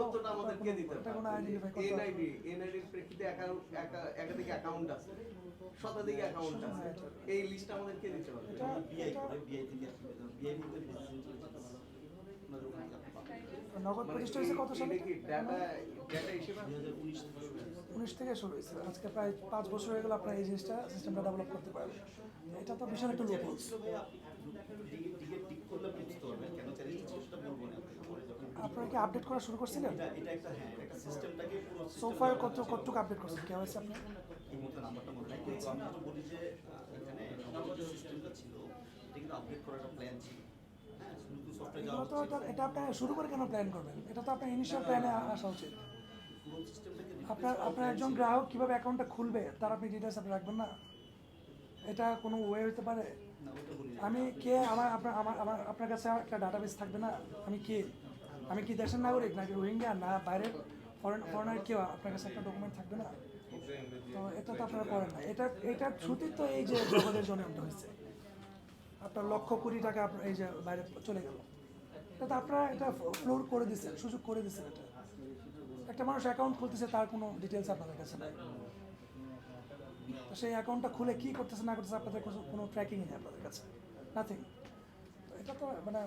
তথ্যটা আমাদেরকে দিতে হবে। এনআইডি এনআইডির প্রেক্ষিতে একা- একা- একাধিক অ্যাকাউন্ট আছে। শতাধিক অ্যাকাউন্ট আছে। এই লিস্ট আমাদেরকে দিতে হবে নগদ মানে প্রতিষ্ঠা হয়েছে কত সালে? উনিশ থেকে শুরু হয়েছে। উনিশ থেকে শুরু হয়েছে। আজকে প্রায় পাঁচ বছর হয়ে গেল আপনার এই জিনিসটা সিস্টেমটা ডেভেলপ করতে পারবেন এটা তো বিশাল একটা লোক করলে কেন বলব না। আপনারা কি আপডেট করা শুরু করছিলেন এটা এটা একটা হ্যাঁ এটা একটা সিস্টেমটাকে পুরো সোফার কত কতটুকু আপডেট করছেন কে হয়েছে আপনার মনে ছিল এটা কিন্তু আপডেট করার একটা প্ল্যান ছিল হ্যাঁ নতুন সফটওয়্যার এগুলো যাওয়া তো এটা এটা আপনি শুরু করে কেন প্ল্যান করবেন এটা তো আপনার ইনিশিয়াল প্ল্যানে আসা উচিত আপনার আপনার একজন গ্রাহক কীভাবে অ্যাকাউন্টটা খুলবে তার আপনি ডিটেলস আপনি রাখবেন না এটা কোনো ওয়ে হতে পারে। আমি কে আমার আপনার আমার আমার আপনার কাছে একটা ডাটাবেস থাকবে না আমি কে আমি কি দেশের নাগরিক নাকি রোহিঙ্গা না বাইরের? ফরেন ফরেনার কেউ? আপনার কাছে একটা ডকুমেন্ট থাকবে না? তো এটা তো আপনারা করেন না। এটা এটার ছুটি তো এই যে জগতের জন্য হয়েছে। আপনার লক্ষ কোটি টাকা আপনার এই যে বাইরে চলে গেল। এটা তো আপনারা এটা ফ্লোর করে দিচ্ছেন সুযোগ করে দিচ্ছেন এটা। একটা মানুষ অ্যাকাউন্ট খুলতেছে, তার কোনো ডিটেলস আপনাদের কাছে নাই। তো সেই অ্যাকাউন্টটা খুলে কি করতেছে, না করতেছে, আপনাদের কোনো ট্র্যাকিং নেই আপনাদের কাছে। নাথিং এটা তো মানে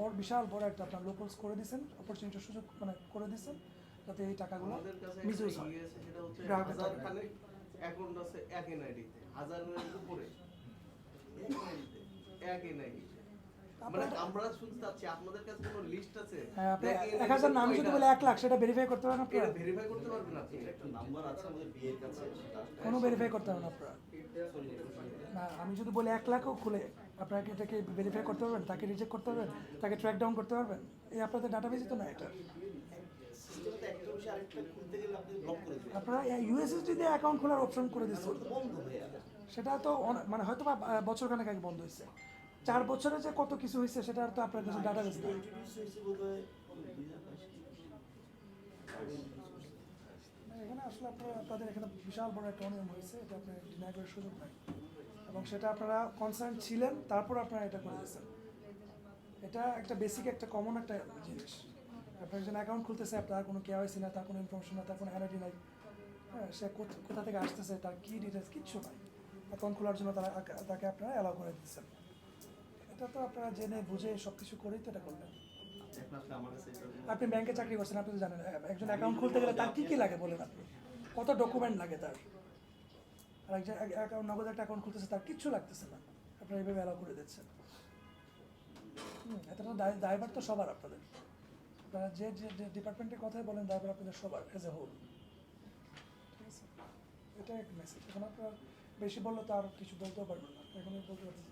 বড় বিশাল বড় একটা আপনার লোকালস করে দিয়েছেন অপরচুনিটির সুযোগ মানে করে দিয়েছেন যাতে এই টাকাগুলো মিসইউজ হয়। সেটা হচ্ছে হাজার খানেক অ্যাকাউন্ট আছে এক এনআইডিতে হাজারের উপরে। এক NID তে, এক এনআইডি মানে আমরা শুনতে চাচ্ছি আপনাদের কাছে কোনো লিস্ট আছে? হ্যাঁ আপনি এক এক হাজার নাম যদি বলে এক লাখ সেটা ভেরিফাই করতে পারেন আপনারা? ভেরিফাই করতে পারবেন আপনি। একটা নাম্বার আছে আমাদের বিয়ের কাছে কোনো ভেরিফাই করতে আপনারা? না আমি যদি বলি এক লাখও খুলে আপনারা কি এটাকে ভেরিফাই করতে পারবেন তাকে রিজেক্ট করতে পারবেন তাকে ট্র্যাক ডাউন করতে পারবেন এই আপনাদের ডাটাবেসই তো না এটা। আপনারা ইউএসএসডি দিয়ে অ্যাকাউন্ট খোলার অপশন করে দিচ্ছেন যাবে সেটা তো মানে হয়তো বা বছর খানেক আগে বন্ধ হয়েছে। চার বছরে যে কত কিছু হয়েছে সেটা তো আপনার কাছে ডাটাবেস বাইশ এখানে আসলে আপনার আপনাদের এখানে বিশাল বড় একটা অনিয়ম হয়েছে এটা আপনি ডিনাই করার সুযোগ নাই। এবং সেটা আপনারা কনসার্ন ছিলেন, তারপর আপনারা এটা করে দিয়েছেন। এটা একটা বেসিক একটা কমন একটা জিনিস। আপনার একজন অ্যাকাউন্ট খুলতেছে আপনার কোনো কেওয়াইসি না তার কোনো ইনফরমেশন না তার কোনো এনআইডি নাই। হ্যাঁ সে কোথ- থেকে আসতেছে, তার কী ডিটেলস কিচ্ছু নাই। অ্যাকাউন্ট খোলার জন্য তারা তাকে আপনারা অ্যালাউ করে দিচ্ছেন এটা তো আপনারা জেনে, বুঝে সব কিছু করেই তো এটা করবেন আপনি ব্যাংকে চাকরি করছেন, আপনি তো জানেন একজন অ্যাকাউন্ট খুলতে গেলে তার কী কী লাগে বলেন আপনি? কত ডকুমেন্ট লাগে তার? আর একজন নগদ একটা অ্যাকাউন্ট খুলতেছে তার কিচ্ছু লাগতেছে না। আপনারা এইভাবে অ্যালাউ করে দিচ্ছেন। হুম এতটা দায়ভার তো সবার আপনাদের। আপনারা যে যে ডিপার্টমেন্টের কথাই বলেন দায়ভার আপনাদের সবার এজ এ হোল ঠিক আছে এটা এক মেসেজ এখন আপনার বেশি বললে তো আর কিছু বলতেও পারবেন না। এখন বলতে পারবেন